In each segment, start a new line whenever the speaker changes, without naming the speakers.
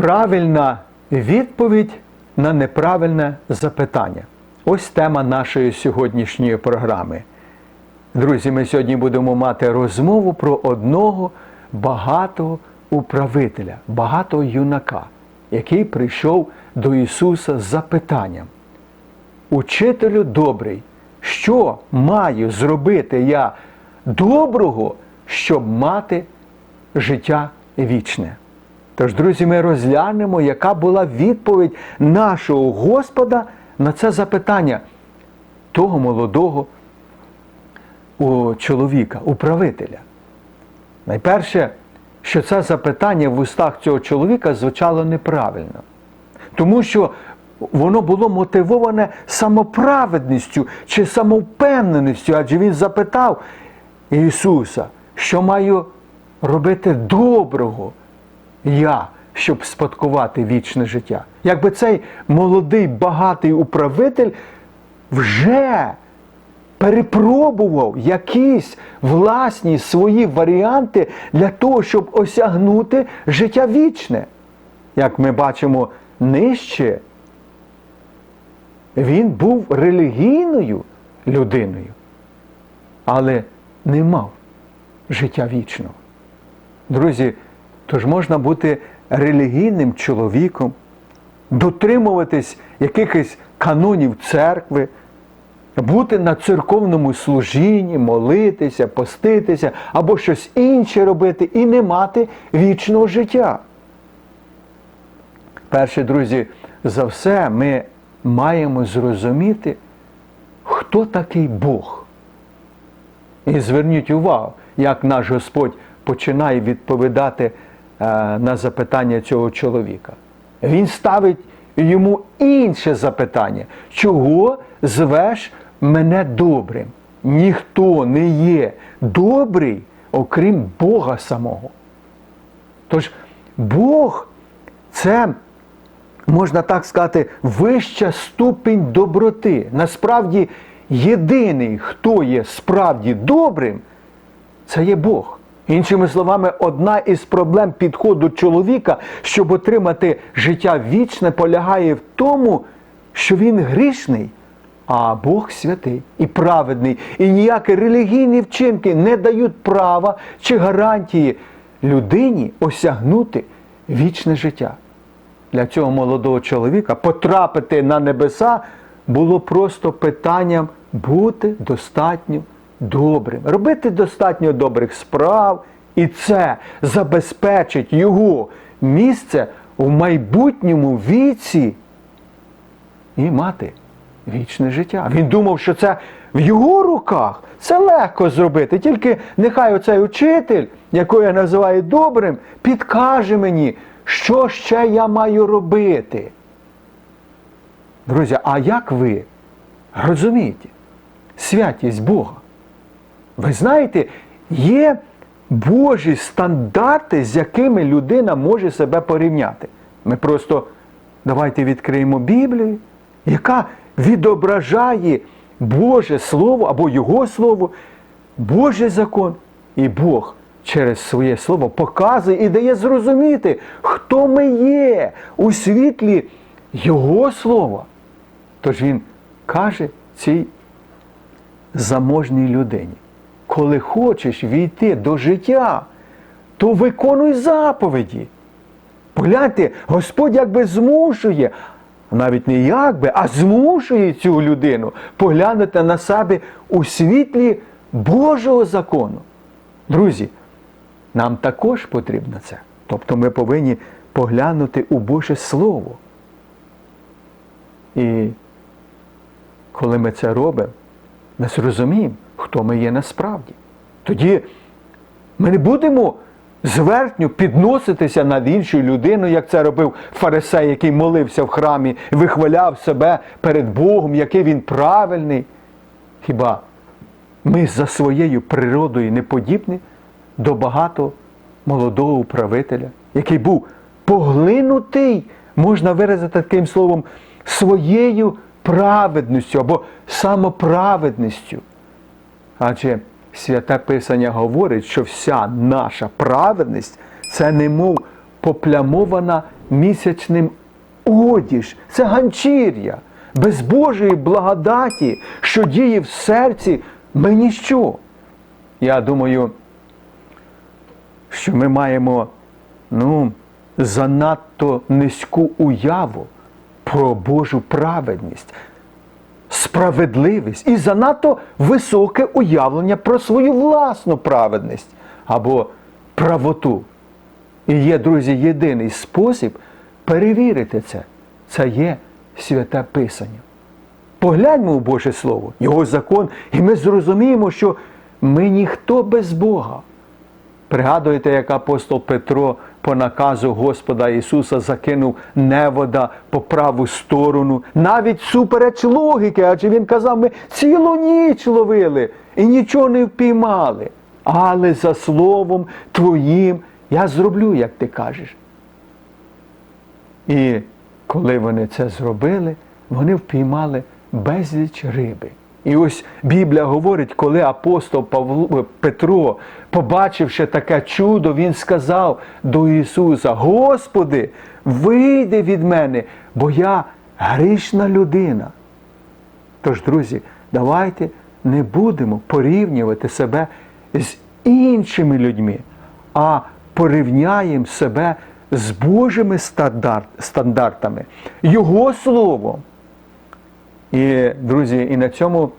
Правильна відповідь на неправильне запитання. Ось тема нашої сьогоднішньої програми. Друзі, ми сьогодні будемо мати розмову про одного багатого управителя, багатого юнака, який прийшов до Ісуса з запитанням. Учителю добрий, що маю зробити я доброго, щоб мати життя вічне? Тож, друзі, ми розглянемо, яка була відповідь нашого Господа на це запитання того молодого чоловіка, управителя. Найперше, що це запитання в устах цього чоловіка звучало неправильно, тому що воно було мотивоване самоправедністю чи самовпевненістю, адже він запитав Ісуса, що маю робити доброго я, щоб спадкувати вічне життя. Якби цей молодий багатий управитель вже перепробував якісь власні свої варіанти для того, щоб осягнути життя вічне. Як ми бачимо нижче, він був релігійною людиною, але не мав життя вічного. Друзі, тож можна бути релігійним чоловіком, дотримуватись якихось канонів церкви, бути на церковному служінні, молитися, поститися або щось інше робити і не мати вічного життя. Перше, друзі, за все ми маємо зрозуміти, хто такий Бог. І зверніть увагу, як наш Господь починає відповідати на запитання цього чоловіка. Він ставить йому інше запитання, чого звеш мене добрим? Ніхто не є добрий, окрім Бога самого. Тож Бог це, можна так сказати, вища ступінь доброти. Насправді, єдиний, хто є справді добрим, це є Бог. Іншими словами, одна із проблем підходу чоловіка, щоб отримати життя вічне, полягає в тому, що він грішний, а Бог святий і праведний. І ніякі релігійні вчинки не дають права чи гарантії людині осягнути вічне життя. Для цього молодого чоловіка потрапити на небеса було просто питанням бути достатньо добрим, робити достатньо добрих справ, і це забезпечить його місце в майбутньому віці і мати вічне життя. Він думав, що це в його руках. Це легко зробити. Тільки нехай оцей учитель, якого я називаю добрим, підкаже мені, що ще я маю робити. Друзі, а як ви розумієте святість Бога? Ви знаєте, є Божі стандарти, з якими людина може себе порівняти. Ми просто давайте відкриємо Біблію, яка відображає Боже Слово або Його Слово, Божий закон. І Бог через своє Слово показує і дає зрозуміти, хто ми є у світлі Його Слова. Тож Він каже цій заможній людині коли хочеш війти до життя, то виконуй заповіді. Погляньте, Господь якби змушує, навіть не якби, а змушує цю людину поглянути на себе у світлі Божого закону. Друзі, нам також потрібно це. Тобто ми повинні поглянути у Боже Слово. І коли ми це робимо, ми зрозуміємо, хто ми є насправді. Тоді ми не будемо зверхню підноситися над іншою людиною, як це робив фарисей, який молився в храмі, вихваляв себе перед Богом, який він правильний. Хіба ми за своєю природою не подібні до багато молодого управителя, який був поглинутий, можна виразити таким словом, своєю праведністю або самоправедністю. Адже святе Писання говорить, що вся наша праведність це немов поплямована місячним одіж. Це ганчір'я. Без Божої благодаті, що діє в серці, ми ніщо. Я думаю, що ми маємо ну, занадто низьку уяву про Божу праведність, справедливість і занадто високе уявлення про свою власну праведність або правоту. І є, друзі, єдиний спосіб перевірити це. Це є святе Писання. Погляньмо у Боже Слово, Його закон, і ми зрозуміємо, що ми ніхто без Бога. Пригадуєте, як апостол Петро по наказу Господа Ісуса закинув невода по праву сторону, навіть супереч логіки, адже Він казав, ми цілу ніч ловили і нічого не впіймали. Але за словом Твоїм я зроблю, як ти кажеш. І коли вони це зробили, вони впіймали безліч риби. І ось Біблія говорить, коли апостол Павло, Петро, побачивши таке чудо, він сказав до Ісуса: Господи, вийди від мене, бо я грішна людина. Тож, друзі, давайте не будемо порівнювати себе з іншими людьми, а порівняємо себе з Божими стандарт, стандартами, Його Словом. І, друзі, і на цьому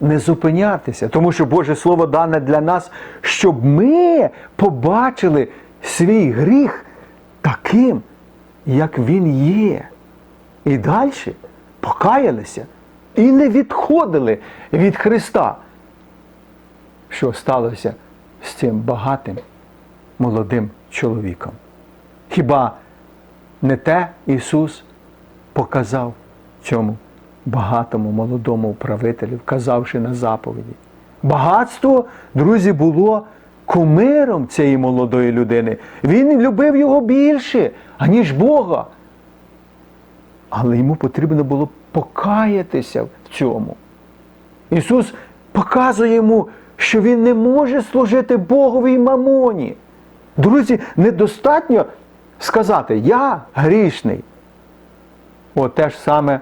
не зупинятися, тому що Боже Слово дане для нас, щоб ми побачили свій гріх таким, як він є. І далі покаялися і не відходили від Христа. Що сталося з цим багатим молодим чоловіком? Хіба не те Ісус показав цьому багатому молодому управителю, вказавши на заповіді? Багатство, друзі, було кумиром цієї молодої людини. Він любив його більше, аніж Бога. Але йому потрібно було покаятися в цьому. Ісус показує йому, що він не може служити Богові й мамоні. Друзі, недостатньо сказати, я грішний. О, те ж саме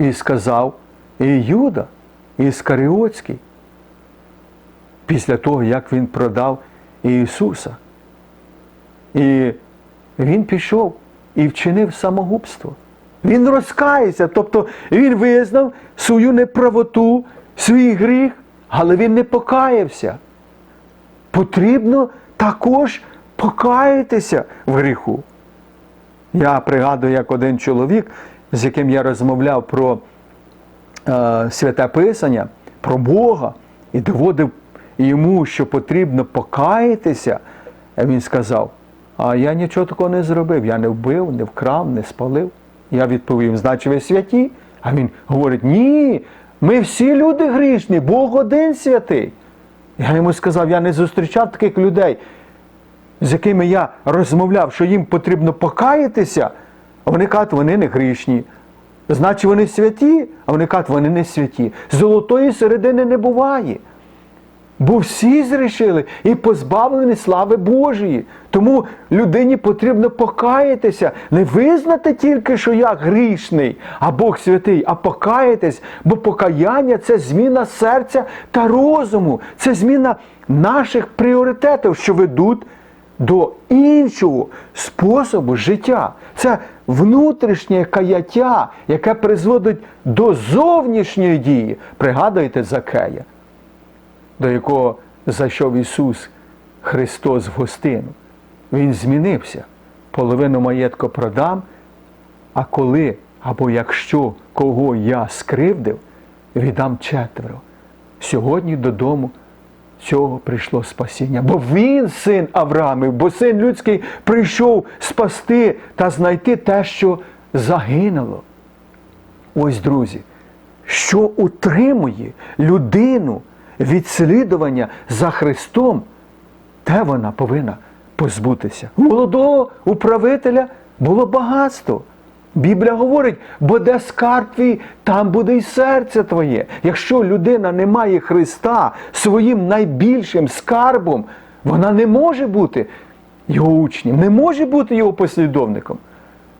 і сказав і Юда, і Іскаріотський, після того, як він продав Ісуса. І він пішов і вчинив самогубство. Він розкаявся, тобто він визнав свою неправоту, свій гріх, але він не покаявся. Потрібно також покаятися в гріху. Я пригадую, як один чоловік, з яким я розмовляв про е, святе Писання, про Бога, і доводив йому, що потрібно покаятися, він сказав, а я нічого такого не зробив, я не вбив, не вкрав, не спалив. Я відповів, значить, ви святі? А він говорить, ні, ми всі люди грішні, Бог один святий. Я йому сказав, я не зустрічав таких людей, з якими я розмовляв, що їм потрібно покаятися, вони кажуть, вони не грішні. Значить, вони святі, а вони кажуть, вони не святі. Золотої середини не буває. Бо всі зрішили і позбавлені слави Божої. Тому людині потрібно покаятися, не визнати тільки, що я грішний, а Бог святий, а покаятись, бо покаяння це зміна серця та розуму, це зміна наших пріоритетів, що ведуть до іншого способу життя. Це внутрішнє каяття, яке призводить до зовнішньої дії. Пригадуєте Закея? до якого зайшов Ісус Христос в гостину. Він змінився. Половину маєтку продам, а коли або якщо кого я скривдив, віддам четверо. Сьогодні додому цього прийшло спасіння. Бо він син Авраамів, бо син людський прийшов спасти та знайти те, що загинуло. Ось, друзі, що утримує людину від слідування за Христом, те вона повинна позбутися. Молодого управителя було багатство. Біблія говорить, бо де скарб твій, там буде й серце твоє. Якщо людина не має Христа своїм найбільшим скарбом, вона не може бути його учнем, не може бути його послідовником.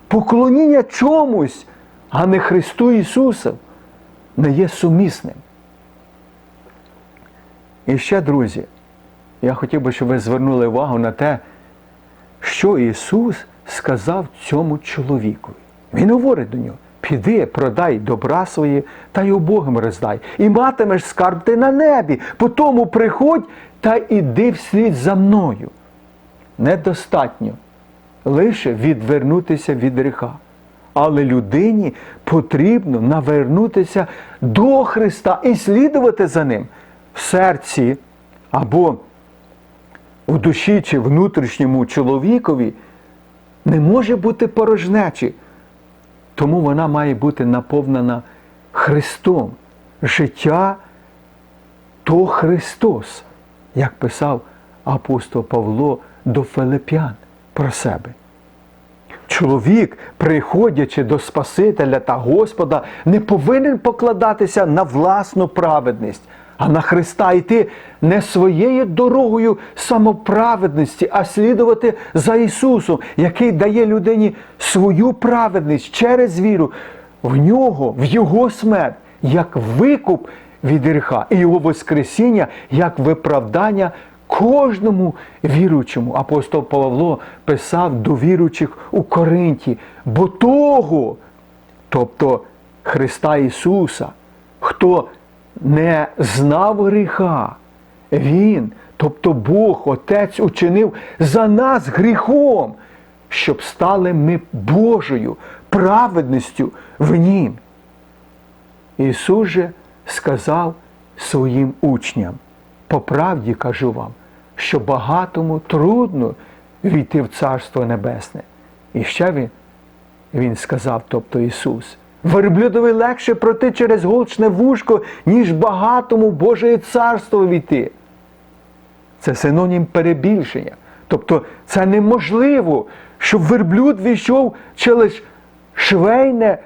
Поклоніння чомусь, а не Христу Ісусу, не є сумісним. І ще, друзі, я хотів би, щоб ви звернули увагу на те, що Ісус сказав цьому чоловікові. Він говорить до нього: піди, продай добра свої та й убогим роздай, і матимеш скарб ти на небі, потому приходь та іди вслід за мною. Недостатньо лише відвернутися від гріха. Але людині потрібно навернутися до Христа і слідувати за Ним в серці або у душі чи внутрішньому чоловікові не може бути порожнечі. Тому вона має бути наповнена Христом. Життя то Христос, як писав апостол Павло до Филип'ян про себе. Чоловік, приходячи до Спасителя та Господа, не повинен покладатися на власну праведність, а на Христа йти не своєю дорогою самоправедності, а слідувати за Ісусом, який дає людині свою праведність через віру в нього, в Його смерть, як викуп від гріха і Його Воскресіння, як виправдання кожному віруючому. Апостол Павло писав до віруючих у Коринті, бо того, тобто Христа Ісуса, хто не знав гріха, Він, тобто Бог, Отець учинив за нас гріхом, щоб стали ми Божою праведністю в Нім. Ісус же сказав своїм учням, по правді кажу вам, що багатому трудно війти в Царство Небесне. І ще Він, він сказав, тобто Ісус, верблюдові легше пройти через голчне вушко, ніж багатому в Боже царство війти. Це синонім перебільшення. Тобто це неможливо, щоб верблюд війшов через швейне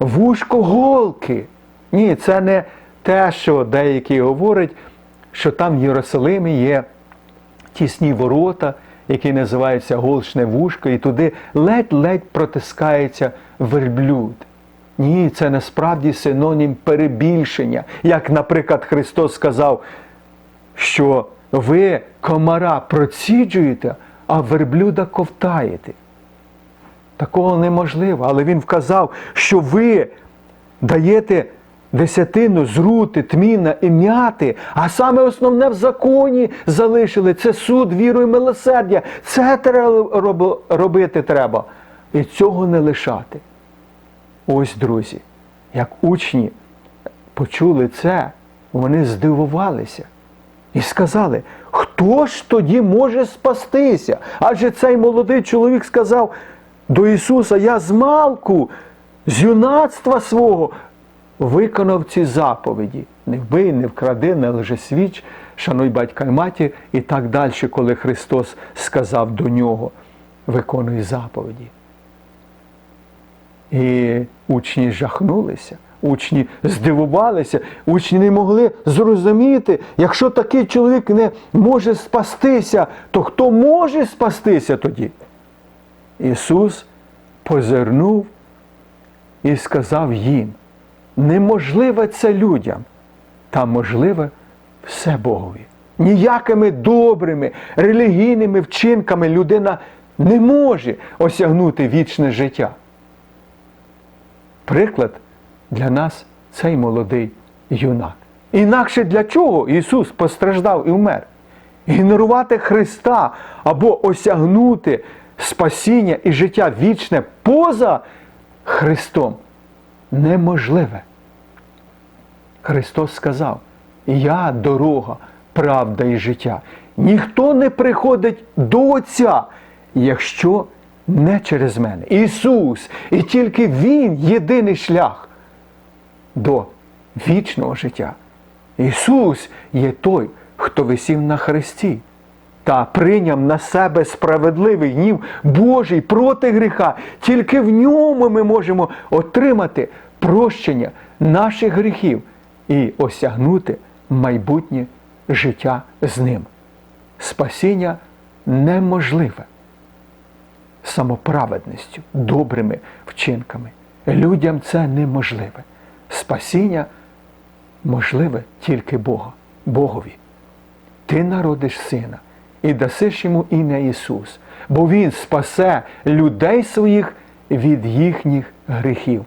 вушко голки. Ні, це не те, що деякі говорять, що там в Єрусалимі є тісні ворота, які називаються голшне вушко, і туди ледь-ледь протискається верблюд. Ні, це насправді синонім перебільшення. Як, наприклад, Христос сказав, що ви комара проціджуєте, а верблюда ковтаєте. Такого неможливо. Але Він вказав, що ви даєте десятину з рути, тміна і м'яти, а саме основне в законі залишили це суд, віру і милосердя. Це треба робити треба. І цього не лишати. Ось, друзі, як учні почули це, вони здивувалися і сказали, хто ж тоді може спастися? Адже цей молодий чоловік сказав до Ісуса, я з малку, з юнацтва свого виконав ці заповіді. Не вбий, не вкради, не лжесвіч, шануй батька і матір і так далі, коли Христос сказав до нього, виконуй заповіді. І учні жахнулися, учні здивувалися, учні не могли зрозуміти, якщо такий чоловік не може спастися, то хто може спастися тоді? Ісус позирнув і сказав їм, неможливе це людям, та можливе все Богові. Ніякими добрими релігійними вчинками людина не може осягнути вічне життя. Приклад для нас цей молодий юнак. Інакше для чого Ісус постраждав і вмер? Ігнорувати Христа або осягнути спасіння і життя вічне поза Христом неможливе. Христос сказав, Я дорога, правда і життя. Ніхто не приходить до Отця, якщо не через мене. Ісус, і тільки Він єдиний шлях до вічного життя. Ісус є той, хто висів на Христі та прийняв на себе справедливий гнів Божий проти гріха. Тільки в ньому ми можемо отримати прощення наших гріхів і осягнути майбутнє життя з ним. Спасіння неможливе. Самоправедністю, добрими вчинками. Людям це неможливе. Спасіння можливе тільки Бога, Богові. Ти народиш сина і дасиш йому ім'я Ісус, бо Він спасе людей своїх від їхніх гріхів.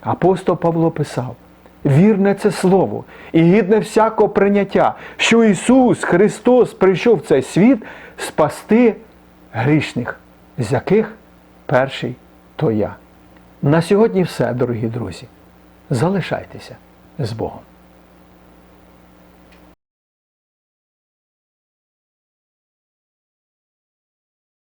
Апостол Павло писав: вірне це слово і гідне всякого прийняття, що Ісус Христос прийшов в цей світ спасти грішних, з яких перший то я. На сьогодні все, дорогі друзі. Залишайтеся з Богом.